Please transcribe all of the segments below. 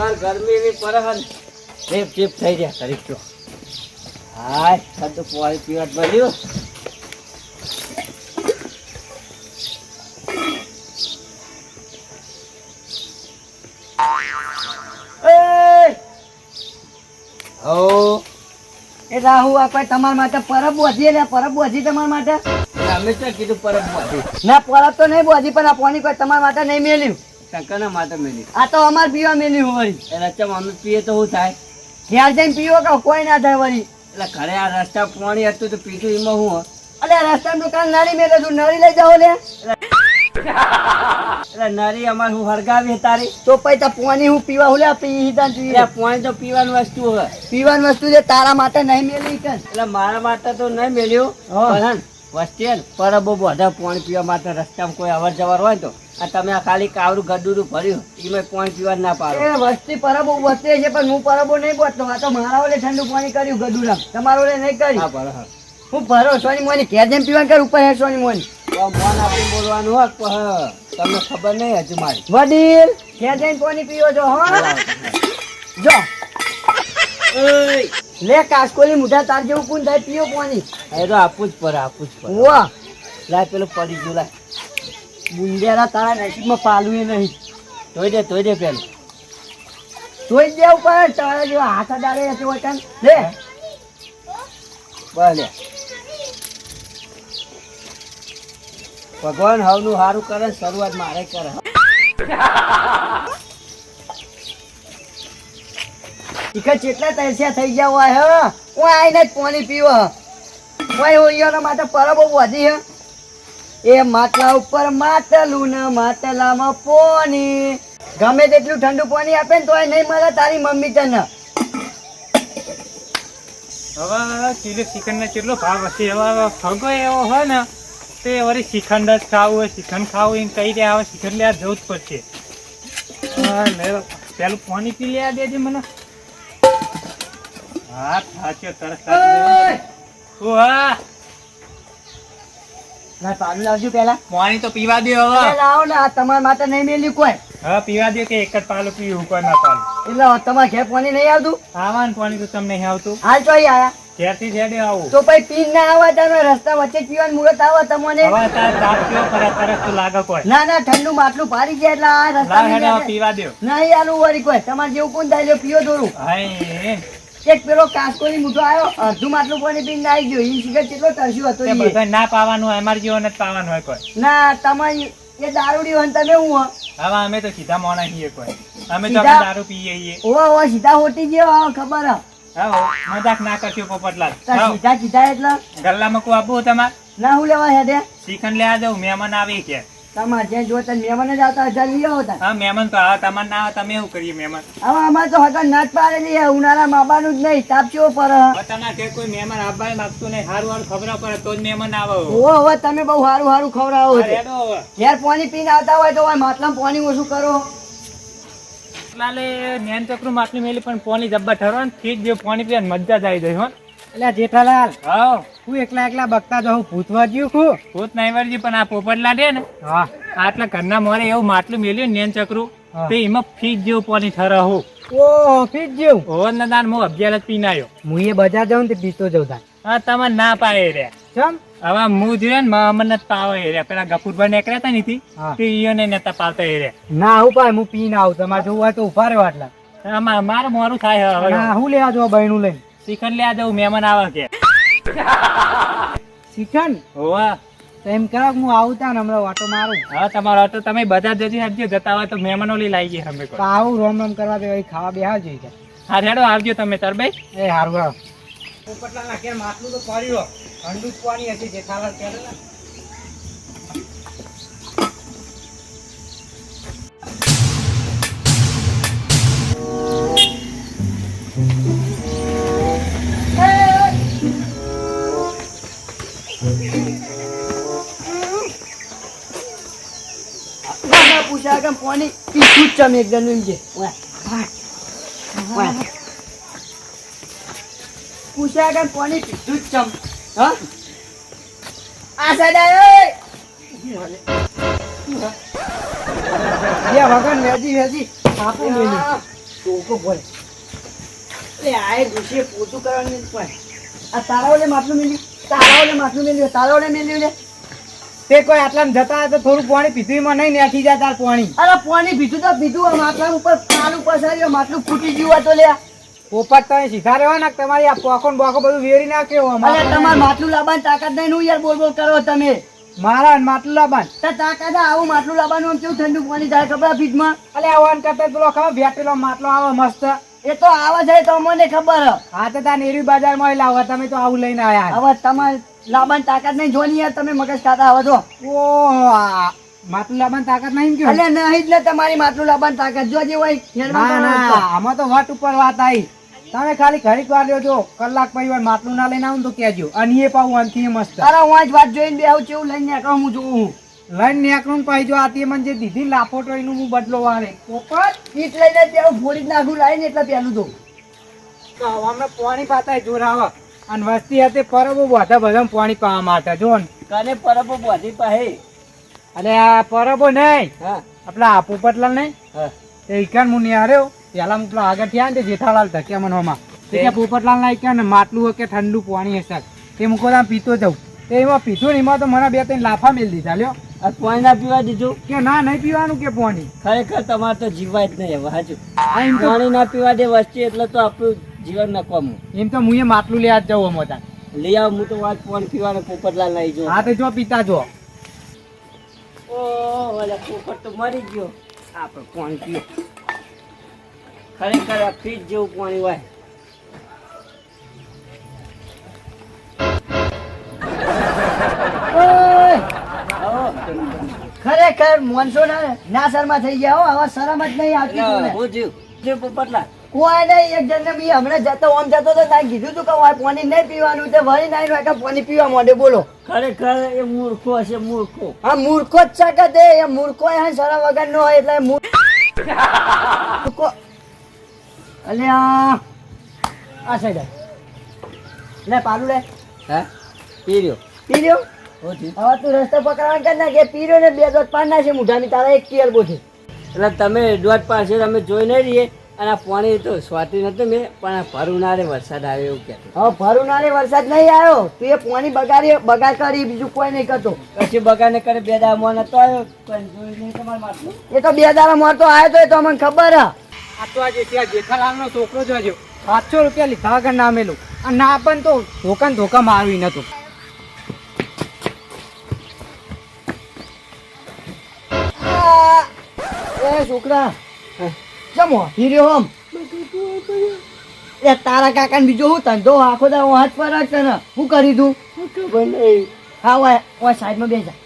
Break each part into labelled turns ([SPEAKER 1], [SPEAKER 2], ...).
[SPEAKER 1] બખાર ગરમી એવી પરહન chip chip થઈ ગયા તરીક તો. હાય ઠંડુ પાણી પીવા મળ્યું એ!
[SPEAKER 2] રાહુ આપણે તમારા માટે પરબ બોધી એટલે પરબ બોધી તમારા માટે?
[SPEAKER 1] અમે તો કીધું પરબમાંથી
[SPEAKER 2] ના પરબ તો નહીં બોધી પણ આ પોની કોઈ તમારા માટે નહીં મેલ્યું.
[SPEAKER 1] ટંકાના માટે મેલી.
[SPEAKER 2] આ તો અમાર પીવા મેલ્યું વળી
[SPEAKER 1] એટલે ચમ અમે પીએ તો શું થાય?
[SPEAKER 2] ઘેર જઈને પીવો કે કોઈ ના થાય વળી?
[SPEAKER 1] એટલે ઘરે આ રસ્તા પાણી હતું તો પીધું એમાં હું
[SPEAKER 2] અલે રસ્તા દુકાન નળી મેલે તું નળી લઈ જાઓ લે.
[SPEAKER 1] એટલે નળી અમાર હું હરગાવી તારી?
[SPEAKER 2] તો પછી તો પાણી હું પીવા હું પી
[SPEAKER 1] એટલે પાણી તો પીવાનું વસ્તુ હોય.
[SPEAKER 2] પીવાની વસ્તુ છે તારા માટે નહીં મેલી કે.
[SPEAKER 1] એટલે મારા માટે તો નહીં મેલ્યું.
[SPEAKER 2] હા.
[SPEAKER 1] વસ્તી પરબો બધા પાણી પીવા માટે રસ્તામાં કોઈ અવર જવર હોય તો? આ તમે આ ખાલી કાવરું ગડુડું ભર્યું એમાં પાણી પીવા ના પાડો.
[SPEAKER 2] એ વસ્તી પરબો વસ્તી છે પણ હું પરબો નહીં બોલતો આ તો મારા ઓલે ઠંડુ પાણી કર્યું ગડુડા તમારા ઓલે નહીં
[SPEAKER 1] હા
[SPEAKER 2] કર્યું
[SPEAKER 1] હા.
[SPEAKER 2] હું ભરો સોની મોની ઘેર જેમ પીવા કર ઉપર હે સોની મોની
[SPEAKER 1] મોન આપી બોલવાનું હોય પણ હા, તમને ખબર નહીં હજુ મારી.
[SPEAKER 2] વડીલ ઘેર જઈને પાણી પીવો છો હો. જો.
[SPEAKER 1] ઓય!
[SPEAKER 2] લે કાસકોલી મુઠા તાર જેવું કોણ થાય? પીઓ પાણી.
[SPEAKER 1] એ તો આપવું જ પડે આપવું જ પડે.
[SPEAKER 2] વાહ.
[SPEAKER 1] લાય પેલું પડી ગયું લાય.
[SPEAKER 2] બુંદેરા તારા નસીબમાં પાલવું એ નહીં.
[SPEAKER 1] તોય દે તોય દે પેલું.
[SPEAKER 2] તોય દે ઉપર તારા જેવા હાથ અડાડે નથી હોય કાન લે.
[SPEAKER 1] ભલે ભગવાન હવનું સારું કરે શરૂઆત મારે કરે.
[SPEAKER 2] ઈકર જેટલા તરસ્યા થઈ ગયા હોય, હે? હું આઈને જ પાણી પીવો હોય હોઈઓના માટે પરબો વધી, હે. એ માટલા ઉપર માટલું ને માટલામાં પોની ગમે તેટલું ઠંડુ પાણી આપે ને તોય નહીં મળે તારી મમ્મી તને.
[SPEAKER 3] હવે કિલો ને કેટલો ભાવ હશે? હવે ફગો એવો હોય ને, તે વળી શ્રીખંડ જ ખાવું હોય, શ્રીખંડ ખાવું એમ કહી દે હવે શ્રીખંડ લેવા જવું જ પડશે. પેલું પાણી પી લેવા દેજે મને. હા થાચ્યો તરસ ઓ હા?
[SPEAKER 2] ના પાણી લાવજો પેલા
[SPEAKER 3] પાણી તો પીવા દે હવે.
[SPEAKER 2] લાવો ને તમારા માટે નહીં મેલ્યું કોઈ.
[SPEAKER 3] હા પીવા દે કે એક જ પાલું પીવું કોઈ ના પાલું.
[SPEAKER 2] એટલે તમારા ઘેર પાણી નહીં આવતું?
[SPEAKER 3] આવાનું પાણી તો તમને નહીં આવતું.
[SPEAKER 2] હાલ તો આયા.
[SPEAKER 3] ઘેરથી છેડે આવું.
[SPEAKER 2] તો પછી પીન ના આવે તમે રસ્તા વચ્ચે પીવાનું મુહૂર્ત આવે તમને?
[SPEAKER 3] હવે તાર તાપ કેવો કરે તરસ તો લાગે કોઈ.
[SPEAKER 2] ના ના ઠંડુ માટલું ભારી ગયા એટલે આ રસ્તા
[SPEAKER 3] પીવા દો.
[SPEAKER 2] નહીં આલું વળી કોઈ. તમારે જેવું કોણ થાય પીવો દોરું
[SPEAKER 3] હાય.
[SPEAKER 2] એક પેલો કાસકોની મૂઠો આવ્યો અડધું માટલું પાણી પીને આવી ગયો. ઈ સિગર કેટલો તરસ્યો હતો
[SPEAKER 3] ના પાવાનું અમારે જેવો નથી પાવાનું હોય કોઈ.
[SPEAKER 2] ના તમારી એ દારૂડી હોય તમે હું હો
[SPEAKER 3] હવે અમે તો સીધા મોણા છીએ કોઈ. અમે તો દારૂ પીએ છીએ.
[SPEAKER 2] ઓ ઓ સીધા હોટી ગયો ખબર
[SPEAKER 3] મજાક ના કરશો પોપટલાલ.
[SPEAKER 2] સીધા સીધા એટલે?
[SPEAKER 3] ગલ્લા કોઈ આપવું તમારે.
[SPEAKER 2] ના હું લેવા હેડે?
[SPEAKER 3] શ્રીખંડ લેવા જવું મહેમાન આવી છે.
[SPEAKER 2] તમારે જ્યાં જો તમે મહેમાન જ આવતા હજાર લઈ આવો તાર
[SPEAKER 3] હા મહેમાન તો આ તમાર ના આવે તમે એવું કરીએ મહેમાન?
[SPEAKER 2] હવે અમારે તો હગર નાચ પાડેલી હે ઉનાળા માબાનું જ નહીં તાપ ચેવો પર
[SPEAKER 3] તમારે ઘેર કોઈ મહેમાન આવવા માંગતું નહીં સારું સારું ખવડાવ પડે તો જ મહેમાન આવે.
[SPEAKER 2] ઓ હવે તમે બહુ સારું સારું ખવડાવો છો. ઘેર પાણી પીને આવતા હોય તો માટલામાં પાણી ઓછું કરો.
[SPEAKER 3] લાલે નેન ચકરું માટલી મેલી પણ પોની જબ્બા ઠરવા ને જે પાણી પીવાની મજા જ આવી જાય હો.
[SPEAKER 2] એટલે જેઠાલાલ
[SPEAKER 3] હાવ
[SPEAKER 2] હું એકલા એકલા બગતા જાઉં ભૂતવા જ્યું છું.
[SPEAKER 3] ભૂત નહીં વળજી પણ આ પોપટલા છે ને.
[SPEAKER 2] હા.
[SPEAKER 3] આટલા ઘરના મોરે એવું માટલું મેલ્યું ને નેન ચકરું તે એમાં ફીટ જેવું પાણી ઠરે
[SPEAKER 2] ઓ ફીટ જેવું.
[SPEAKER 3] ઓવર ના દાન હું અગિયાર જ પીને આવ્યો.
[SPEAKER 2] હું એ બજાર જાઉં ને પીતો જાઉં તાર.
[SPEAKER 3] હા તમે ના પાડે રે.
[SPEAKER 2] ચમ?
[SPEAKER 3] હવે હું જોયે ને મને જ પાવે રે પેલા ગફુરભાઈ નીકળ્યા હતા નીથી તે ઈયોને નતા પાવતા એ રે
[SPEAKER 2] ના હું પાય હું પીને આવું. તમારે જોવું હોય તો ઊભા રહ્યો આટલા.
[SPEAKER 3] મારે મોરું થાય હવે.
[SPEAKER 2] હું લેવા જો બહેનું લઈને.
[SPEAKER 3] શ્રીખંડ લેવા જવું મહેમાન આવે કે?
[SPEAKER 2] શીખણ
[SPEAKER 3] હોવા.
[SPEAKER 2] તો એમ કરો કે હું આવું ત્યાં ને હમણાં ઓટો મારું.
[SPEAKER 3] હા તમારો તો તમે બધા જજી આપજો જતા હોય તો મહેમાનો લઈ લાવી ગયા અમે
[SPEAKER 2] તો આવું રોમ રોમ કરવા દે ખાવા બે જોઈએ
[SPEAKER 3] હા રેડો આવજો તમે તરબાઈ
[SPEAKER 2] એ હારું હારું. પોપટલા નાખે માટલું તો પડ્યો ઠંડુ જ પાણી હશે જેઠાલાલ પહેલા પૂછા કે પાણી પીછું જ ચમ એકદમ એમ છે. પૂછ્યા કે પોની જ ચમ. હા? આ આવ્યો બે વગર વેજી વેજી આપો મેલી. ટોકો ભરે એટલે આ એ ડોશીએ પોતું કરવાનું પણ આ તારાઓને માટલું મેલ્યું. તારાઓને માટલું મેલ્યું. તારાઓને મેલ્યું ને
[SPEAKER 4] તે કોઈ આટલા જતા તો થોડું પાણી પીધું નહીં નાખી જાય તાર પાણી.
[SPEAKER 2] અરે પાણી પીધું તો પીધું આ માટલા ઉપર પાલું પસાર્યું માટલું ફૂટી ગયું તો લ્યા
[SPEAKER 4] પોપટ તમે સીધા રહેવા ને તમારી આ પોખો બોખો બધું વેરી નાખ્યો
[SPEAKER 2] અમારે તમારે માટલું લાવવાની તાકાત નહીં નું યાર બોલ બોલ કરો તમે.
[SPEAKER 4] મારા માટલું લાબાન
[SPEAKER 2] તો તાકાત આવું માટલું લાવવાનું કેવું ઠંડુ પાણી થાય ખબર ફ્રીજમાં
[SPEAKER 4] અલે આવવાન કરતા પેલો ખબર ભેટેલો માટલો આવે મસ્ત.
[SPEAKER 2] એ તો આવે છે તો મને ખબર હા.
[SPEAKER 4] તો તાર નેરી બજારમાં લાવવા તમે તો આવું લઈને આવ્યા
[SPEAKER 2] હવે તમારે લાવવાની તાકાત નહીં જોની યાર તમે મગજ ખાતા આવો છો
[SPEAKER 4] ઓ માટલું લાવવાની તાકાત નહીં કે
[SPEAKER 2] એટલે નહીં જ ને તમારી માટલું લાવવાની તાકાત જો જે હોય
[SPEAKER 4] આમાં તો વટ ઉપર વાત આવી તમે ખાલી ઘડીક વાર લેજો કલાક પછી વાર માટલું ના લઈને આવું તો કહેજો. અને એ પાવું અંથી મસ્ત.
[SPEAKER 2] અરે હું આજ વાત જોઈને બે આવું કેવું લઈને નીકળું હું જોઉં હું.
[SPEAKER 4] લઈને નીકળું પાઈ જો આતી મને જે દીધી લાફોટો એનું હું બદલો વાળે. પોપટ
[SPEAKER 2] ઈટ લઈને બેહું, ફોડી નાખું લાઈને એટલે પેલું દઉં
[SPEAKER 4] તો હમણાં પાણી પાતા જોર આવે અને વસ્તી હતી પરબો બધા બધા પાણી પાવા માટે જો ને.
[SPEAKER 1] કને પરબો બધી પાસે.
[SPEAKER 4] અને આ પરબો નહીં
[SPEAKER 1] હા.
[SPEAKER 4] આપલા આ પોપટલાલ નહીં.
[SPEAKER 1] હા.
[SPEAKER 4] તે ઈકાન હું. હાર્યો પેલા હું પેલા આગળ થયા ને જેઠાલાલ ધક્યા મન હમણાં તે કે
[SPEAKER 1] તે?
[SPEAKER 4] પોપટલાલ ના ઈકાન ને માટલું કે ઠંડુ પાણી હશે. તે મૂકો પીતો જાઉં. તે એમાં પીધું ને એમાં તો મને બે ત્રણ લાફા મેળ દીધા લ્યો.
[SPEAKER 1] આ પાણી ના પીવા દીધું?
[SPEAKER 4] કે ના નહીં પીવાનું કે પાણી?
[SPEAKER 1] ખરેખર તમારે તો જીવાય જ નહીં હવે
[SPEAKER 4] આ
[SPEAKER 1] પાણી ના પીવા દે વસ્તી એટલે તો આપણું જીવન નકવામું
[SPEAKER 4] એમ તો મુએ માટલું લેવા જવું અમો
[SPEAKER 1] લઈ આવ હું તો વાત પાણી પીવાનું પોપટલાલ લઈ જો
[SPEAKER 4] હા તો જો પીતા જો.
[SPEAKER 1] ઓ ઓલા પોપટ તો મરી ગયો. આપણે પાણી પીવો ખરેખર આ ફ્રીજ જેવું પાણી હોય.
[SPEAKER 2] ખરેખર મોનસો ના ના શરમા થઈ ગયા હો હવે શરમ જ નહીં આવતી.
[SPEAKER 1] હું જીવ જીવ પોપટલાલ.
[SPEAKER 2] કોઈ નહીં એક જણને બી હમણાં જતો ઓમ જતો તો તારે કીધું તું કે હવે પાણી નહીં પીવાનું તે વળી નહીં હોય કે પાણી પીવા માંડે બોલો.
[SPEAKER 1] ખરેખર એ મૂર્ખો હશે મૂર્ખો.
[SPEAKER 2] આ મૂર્ખો જ છે કે તે એ મૂર્ખો હે શરમ વગર નો હોય એટલે મૂર્ખ- અલ્યા આ સાઈડ આવ. લે પાલું લે.
[SPEAKER 1] હા? પી રહ્યો.
[SPEAKER 2] પી
[SPEAKER 1] હું
[SPEAKER 2] હવે તું રસ્તો પકડવાનું કર ના કે પીરો ને બે દોત પાડ નાખે મુઢાની તારા એક પિયર બોથી
[SPEAKER 1] એટલે તમે દોઢ પાસે તમે જોઈ નહીં રહીએ. અને આ પાણી તો સ્વાતી નતું મેં પણ ભરું ના રે વરસાદ આવ્યો એવું કહેતો.
[SPEAKER 2] હવે ભરું ના રે વરસાદ નહીં આવ્યો. તું એ પાણી બગાડી બગાડ કરી બીજું કોઈ નહીં કરતો.
[SPEAKER 1] પછી બગાને કરે બે દા મોન નતો આવ્યો પણ જોઈ નહીં તમારે માટલું
[SPEAKER 2] એ તો બે દાડા તો આવ્યો તો એ તો અમને ખબર હે.
[SPEAKER 4] આ તો આજે ત્યાં જેઠાલાલનો છોકરો જોજો સાતસો રૂપિયા લીધા વગર ના મેલું. અને ના પણ તો ધોકા ને ધોકા મારવી નતું
[SPEAKER 2] છોકરા. એ તારા કાકા બીજો હું ધંધો આખો દા હાથ પર કરી હા સાઈડમાં બેસા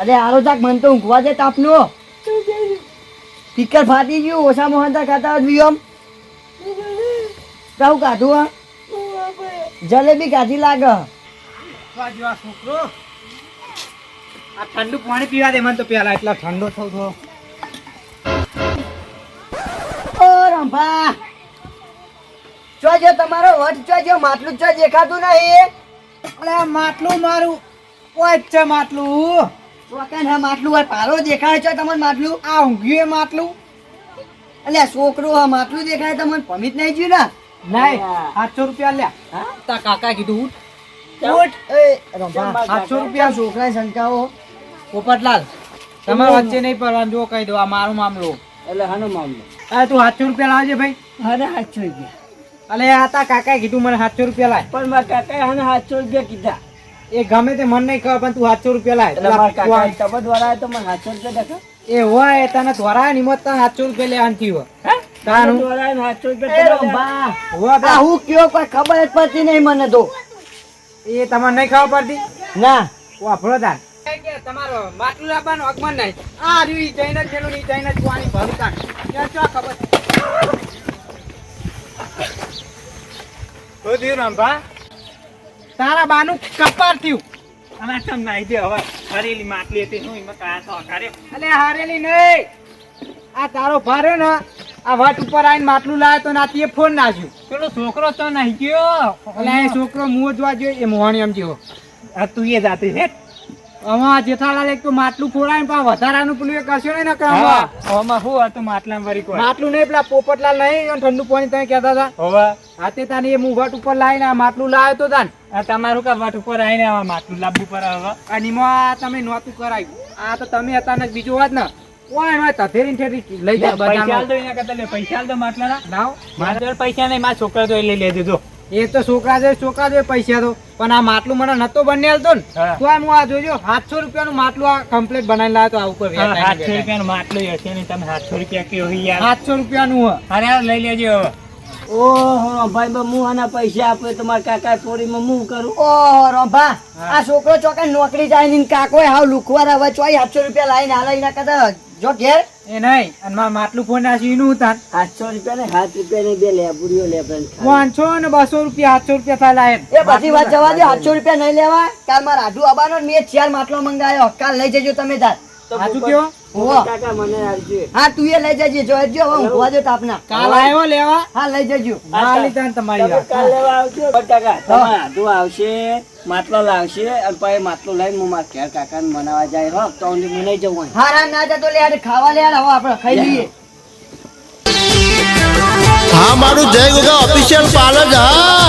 [SPEAKER 2] અરે આરો જાક તો ઊંઘવા દે તાપનો. ફાટી ગયું, ઓછામાં હતા ખાતા વિયમ કાઉ કાઢું, હા. જલેબી કાઢી લાગે.
[SPEAKER 4] છોકરો. આ ઠંડુ પાણી પીવા દે મને તો પેલા એટલા ઠંડો થઉં તો.
[SPEAKER 2] ઓ રંભા. ચોજો તમારો વટ ચોજો માટલું ચો દેખાતું નહીં.
[SPEAKER 4] અરે માટલું મારું ઓય છે માટલું.
[SPEAKER 2] ચોકાન હા માટલું હોય પારો દેખાય છે તમને માટલું?
[SPEAKER 4] આ ઊંઘ્યું માટલું?
[SPEAKER 2] એટલે છોકરો હા માટલું દેખાય તમને? પમિત નહીં જ્યું ને
[SPEAKER 4] નહીં સાતસો રૂપિયા લ્યા.
[SPEAKER 1] હા?
[SPEAKER 4] તા કાકા કીધું ઉઠ. ઉઠ.
[SPEAKER 2] એ રંભા
[SPEAKER 4] સાતસો રૂપિયા
[SPEAKER 2] છોકરા શંકાઓ
[SPEAKER 4] પોપટલાલ તમારા વચ્ચે નહીં પડવાનું જો કહી દો આ મારો મામલો.
[SPEAKER 1] એટલે હાનો મામલો.
[SPEAKER 4] અરે તું સાતસો રૂપિયા લાવજે ભાઈ.
[SPEAKER 1] અરે સાતસો રૂપિયા.
[SPEAKER 4] અલે આ તા કાકાએ કીધું મને સાતસો રૂપિયા લાય.
[SPEAKER 1] પણ મારા કાકાએ હાને સાતસો રૂપિયા કીધા.
[SPEAKER 4] એ ગમે તે મને નહીં ખબર પણ તું સાતસો રૂપિયા લાય.
[SPEAKER 1] એટલે મારા કાકાએ
[SPEAKER 4] પેલા
[SPEAKER 1] દ્વારા તો મને સાતસો રૂપિયા દેખા
[SPEAKER 4] એ હોય તને ધોરા નિમત તને સાતસો રૂપિયા લેવાનું થયું
[SPEAKER 1] હોય.
[SPEAKER 4] તારું?
[SPEAKER 1] દ્વારા સાતસો રૂપિયા.
[SPEAKER 2] હું કયો કોઈ ખબર જ પડતી નહીં મને તો.
[SPEAKER 4] એ તમને નહીં ખબર પડતી?
[SPEAKER 2] ના.
[SPEAKER 4] વાપરો તાર તમારો માટલું લાવવાનું અગમન નહીં. આ રહ્યું જઈને જ પેલું ઈ જઈને જ પાણી ભરું ત્યાં ચો ખબર? ઓ દીવ રંભા તારા બાનું કપાર થયું.
[SPEAKER 3] અને તમ નાઈ દે હવે. હરેલી માટલી હતી હું એમાં કાયા તો અકારે
[SPEAKER 4] અલે હારેલી નહીં. આ તારો ભારે ને આ વટ ઉપર આવીને માટલું લાવ્યો તો એ ફોન નાખ્યું.
[SPEAKER 3] પેલો છોકરો તો નહીં ગયો.
[SPEAKER 4] એટલે છોકરો મું જોવા જોઈએ એ મોહણી એમ જેવો
[SPEAKER 3] આ તું એ જાતે હે
[SPEAKER 4] આમાં જેઠાલાલ એક તો માટલું ફોડાય ને વધારાનું પેલું એ કરશો નહીં ને
[SPEAKER 3] આમાં. શું હતું? માટલામાં વળી કોઈ?
[SPEAKER 4] માટલું નહીં પેલા પોપટલાલ નહીં ઠંડુ પાણી તમે કહેતા હતા.
[SPEAKER 3] હોવે.
[SPEAKER 4] હાથે તાની એ મુંગટ ઉપર લાવીને આ માટલું લાવ્યો તો તાન.
[SPEAKER 3] તમારું કા વાટ ઉપર આવીને આવા માટલું લાવવું પર હવે
[SPEAKER 4] અને એમાં તમે નહોતું કરાયું. આ તો તમે હતા ને બીજું વાત ને. ઓય ઠેરી લઈ જાય
[SPEAKER 3] પૈસા આલ
[SPEAKER 4] બધામાં
[SPEAKER 3] દો એના કરતા લે પૈસા દો માટલાના.
[SPEAKER 4] લાવ.
[SPEAKER 3] મારા પૈસા નહીં મારા છોકરા તો લઈ લેજો જો.
[SPEAKER 4] એ તો છોકરા છે છોકરા છે પૈસા તો. પણ આ માટલું મને નતો બની હાલતો ને તો એમ આ જોજો સાતસો રૂપિયાનું માટલું આ કમ્પ્લીટ બનાવી લાવ્યો તો આ ઉપર
[SPEAKER 3] હા, સાતસો રૂપિયાનું માટલું હશે ને તમે સાતસો રૂપિયા કયો યાર.
[SPEAKER 4] સાતસો રૂપિયાનું હે.
[SPEAKER 3] અરે લઈ લેજો હવે.
[SPEAKER 1] ઓહો ભાઈ બા હું આના પૈસા આપે તમારા કાકા ચોરીમાં હું કરું?
[SPEAKER 2] ઓહો રંભા આ છોકરો ચોકા નોકરી જાય ને કાકો હાવ લુખવાર હવે ચોઈ સાતસો રૂપિયા લાવીને હાલે એના કદાચ જો ઘેર
[SPEAKER 4] એ નહીં અને મારા માટલું ફોન નાખ્યું એનું ઉતાર.
[SPEAKER 1] સાતસો રૂપિયા ને સાત રૂપિયા ને બે લેબુરીઓ લેબરન
[SPEAKER 4] પાંચસો ને બસો રૂપિયા સાતસો રૂપિયા થાય લાયન
[SPEAKER 2] એ બધી વાત જવા દે સાતસો રૂપિયા નહીં લેવા કાલ મારા આઢું આવવાનો ને મેં ચાર માટલો મંગાયો. કાલ લઈ જજો તમે તાર.
[SPEAKER 4] સાચું કયો?
[SPEAKER 2] હોવો.
[SPEAKER 1] કાકા મને આવજો
[SPEAKER 2] હા તું એ લઈ જજે જો જો હવે ઊંઘવા દો તાપના
[SPEAKER 4] કાલ આવ્યો લેવા?
[SPEAKER 2] હા લઈ જજો.
[SPEAKER 4] ના લીધા તમારી
[SPEAKER 1] કાલ લેવા આવજો. સો તમારા આધું આવશે માટલો લાવશે અને પછી માટલો લઈને હું મારા ઘેર કાકાને મનાવા જાય. હો તો હું નહીં જવું
[SPEAKER 2] હા હા ના જતો લે હાડે ખાવા લે હાડ, હવે આપણે ખાઈ લઈએ.
[SPEAKER 5] હા મારું જય ગોગા ઓફિશિયલ પાર્લર હા.